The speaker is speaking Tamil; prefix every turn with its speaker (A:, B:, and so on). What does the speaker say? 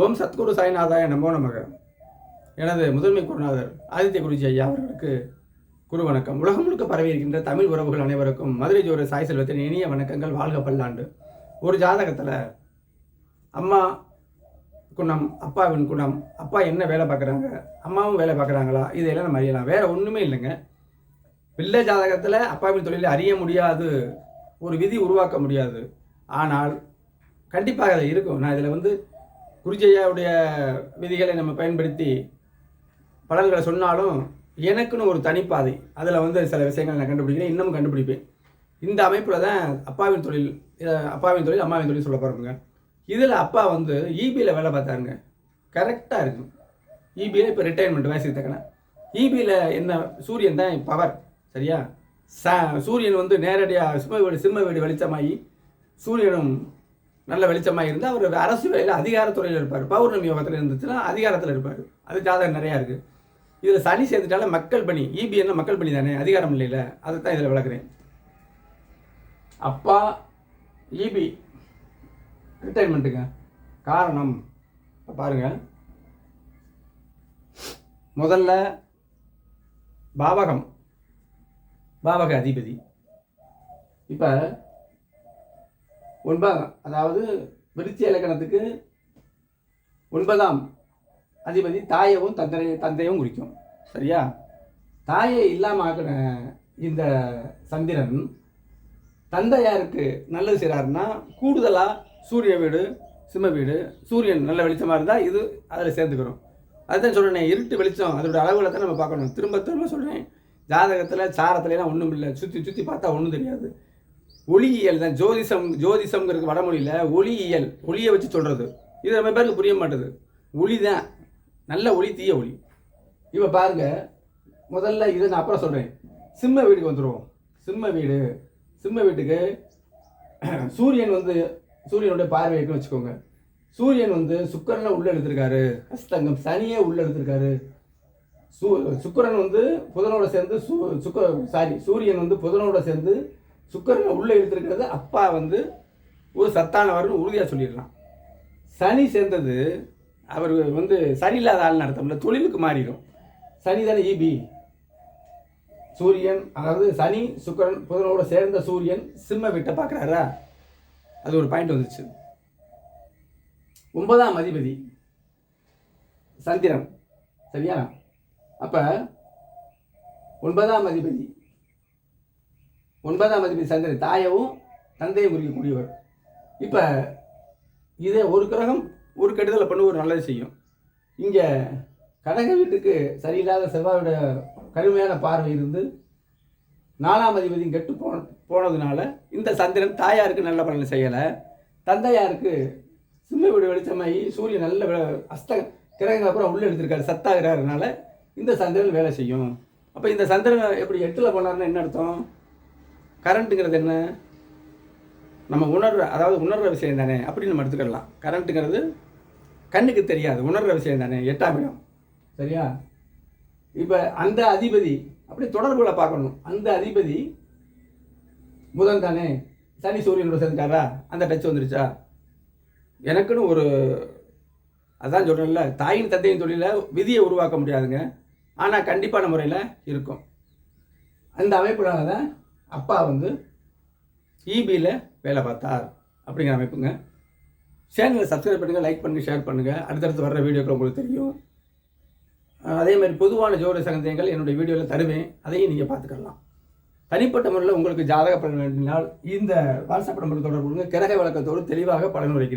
A: ஓம் சத்குரு சாய்நாதாய நமோ நமக. எனது முதன்மை குருநாதர் ஆதித்ய குருஜி ஐயா அவர்களுக்கு குரு வணக்கம். உலகம் முழுக்க பரவி இருக்கின்ற தமிழ் உறவுகள் அனைவருக்கும் மதுரை ஜோர சாய் செல்வத்தின் இனிய வணக்கங்கள். வாழ்க பல்லாண்டு. ஒரு ஜாதகத்தில் அம்மா குணம் அப்பாவின் குணம் அப்பா என்ன வேலை பார்க்குறாங்க அம்மாவும் வேலை பார்க்குறாங்களா இதையெல்லாம் நம்ம அறியலாம். வேறு ஒன்றுமே இல்லைங்க. பிள்ளை ஜாதகத்தில் அப்பாவின் தொழிலை அறிய முடியாது ஒரு விதி உருவாக்க முடியாது. ஆனால் கண்டிப்பாக அதை இருக்கும். நான் இதில் வந்து குருஜையாவுடைய விதிகளை நம்ம பயன்படுத்தி பலன்களை சொன்னாலும் எனக்குன்னு ஒரு தனிப்பாதை. அதில் வந்து சில விஷயங்கள் நான் கண்டுபிடிக்கிறேன். இன்னமும் கண்டுபிடிப்பேன். இந்த அமைப்பில் தான் அப்பாவின் தொழில் அப்பாவின் தொழில் அம்மாவின் தொழில் சொல்ல போகிறோங்க இதில் அப்பா வந்து இபியில் வேலை பார்த்தாருங்க. கரெக்டாக இருக்கும். இபியில் இப்போ ரிட்டையர்மெண்ட் வயசுக்கு தக்கன இபியில் என்ன சூரியன் தான் பவர் சரியா? ச சூரியன் வந்து நேரடியாக சிம்ம வீடு சிம்ம வீடு வெளிச்சமாகி சூரியனும் நல்ல வெளிச்சமாக இருந்தால் அவர் அரசு வேலையில் அதிகாரத்துறையில் இருப்பார். பௌர்ணமி யோகத்தில் இருந்துச்சுன்னா அதிகாரத்தில் இருப்பார். அது ஜாதகம் நிறையா இருக்குது இதில் சனி சேர்ந்துட்டாலும் மக்கள் பணி இபி என்ன மக்கள் பணி தானே அதிகாரம் இல்லையில அதை தான் இதில் விளக்குறேன். அப்பா இபி ரிட்டைர்மெண்ட்டுங்க காரணம். பாருங்கள் பாருங்க. முதல்ல பாவகம். பாவக அதிபதி. இப்போ ஒன்பதாம் அதாவது விருச்சி இலக்கணத்துக்கு ஒன்பதாம் அதிபதி தாயவும் தந்தை தந்தையும் குறிக்கும். சரியா? தாயை இல்லாமல் ஆக்கின இந்த சந்திரன் தந்தையாருக்கு நல்லது செய்கிறாருன்னா கூடுதலாக சூரிய வீடு சிம்ம வீடு சூரியன் நல்ல வெளிச்சமாக இருந்தால் இது அதில் சேர்ந்துக்கிறோம் அதுதான் சொல்கிறேன் இருட்டு வெளிச்சம் அதோட அளவுகளை தான் நம்ம பார்க்கணும். திரும்ப திரும்ப சொல்கிறேன் ஜாதகத்தில் சாரத்துலலாம் ஒன்றும் இல்லை. சுற்றி சுற்றி பார்த்தா ஒன்றும் தெரியாது. ஒளியியல் தான். ஜோதிஷம் ஜோதிசம்ங்கிறது வடமொழியில் ஒளியியல் ஒளியை வச்சு சொல்கிறது இது நம்ம பேருக்கு புரிய மாட்டேது. ஒளி தான். நல்ல ஒளி தீய ஒளி. இப்போ பாருங்க. முதல்ல இதை நான் அப்புறம் சொல்கிறேன் சிம்ம வீட்டுக்கு வந்துடுவோம் சிம்ம வீடு. சிம்ம வீட்டுக்கு சூரியன் வந்து சூரியனுடைய பார்வை இருக்குன்னு வச்சுக்கோங்க. சூரியன் வந்து சுக்கரனை உள்ள எடுத்திருக்காரு. அஸ்தங்கம் சனியே உள்ள எடுத்திருக்காரு. சூ சுக்கரன் வந்து புதனோட சேர்ந்து சூ சுக்க சாரி சூரியன் வந்து புதனோட சேர்ந்து சுக்கரனை உள்ளே இழுத்துருக்கிறது அப்பா வந்து ஒரு சத்தானவர்னு உறுதியாக சொல்லிடலாம் சனி சேர்ந்தது அவர் வந்து சரியில்லாத ஆள் நடத்தம்ல தொழிலுக்கு மாறிடும். சனி தானே ஈபி சூரியன் அதாவது சனி சுக்கரன் புதனோட சேர்ந்த சூரியன் சிம்ம வீட்டை பார்க்குறாரா? அது ஒரு பாயிண்ட் வந்துச்சு. ஒன்பதாம் அதிபதி சந்திரன். சரியா? அப்போ ஒன்பதாம் அதிபதி ஒன்பதாம் அதிபதி சந்திரன் தாயவும் தந்தையை குறிக்கக்கூடியவர் இப்போ இதே ஒரு கிரகம் ஒரு கெடுதலை பண்ண ஒரு நல்லது செய்யும். இங்கே கடக வீட்டுக்கு சரியில்லாத செவ்வாயோட கடுமையான பார்வை இருந்து நாலாம் அதிபதியும் கெட்டு போன போனதுனால இந்த சந்திரன் தாயாருக்கு நல்ல பலன் செய்யலை. தந்தையாருக்கு சிம்ம வீடு வெளிச்சமாகி சூரியன் நல்ல அஸ்த கிரகங்கள் அப்புறம் உள்ளே எடுத்திருக்காரு சத்தாகிறாருனால இந்த சந்திரன் வேலை செய்யும். அப்போ இந்த சந்திரன் எப்படி எட்டில் போனார்னா என்ன அர்த்தம்? கரண்ட்டுங்கிறது என்ன? நம்ம உணர்ற அதாவது உணர்ற விஷயம் தானே அப்படின்னு நம்ம எடுத்துக்கலாம். கரண்ட்டுங்கிறது கண்ணுக்கு தெரியாது உணர்ற விஷயம் தானே எட்டாம் இடம். சரியா? இப்போ அந்த அதிபதி அப்படி தொடர்புகளை பார்க்கணும். அந்த அதிபதி புதன் தானே. சனி சூரியனோட சேர்ந்துட்டாரா? அந்த டச் வந்துருச்சா? எனக்குன்னு ஒரு அதான் சொல்கிறேன்ல தாயின் தந்தையின் தொழிலில் விதியை உருவாக்க முடியாதுங்க. ஆனால் கண்டிப்பான முறையில் இருக்கும். அந்த அமைப்புனால தான் அப்பா வந்து இபியில் வேலை பார்த்தார். அப்படிங்கிற அமைப்புங்க. சேனலை சப்ஸ்கிரைப் பண்ணுங்கள் லைக் பண்ணுங்கள் ஷேர் பண்ணுங்கள் அடுத்தடுத்து வர்ற வீடியோக்கள் உங்களுக்கு தெரியும். அதே மாதிரி பொதுவான ஜோதிட சங்கத்தியங்கள் என்னுடைய வீடியோவில் தருவேன். அதையும் நீங்கள் பார்த்துக்கலாம். தனிப்பட்ட முறையில் உங்களுக்கு ஜாதக பலன் வேண்டினால் இந்த வாட்ஸ்அப் நம்பர் தொடர்பு கிரக வழக்கத்தோடு தெளிவாக பலன் உரைக்கிறேன்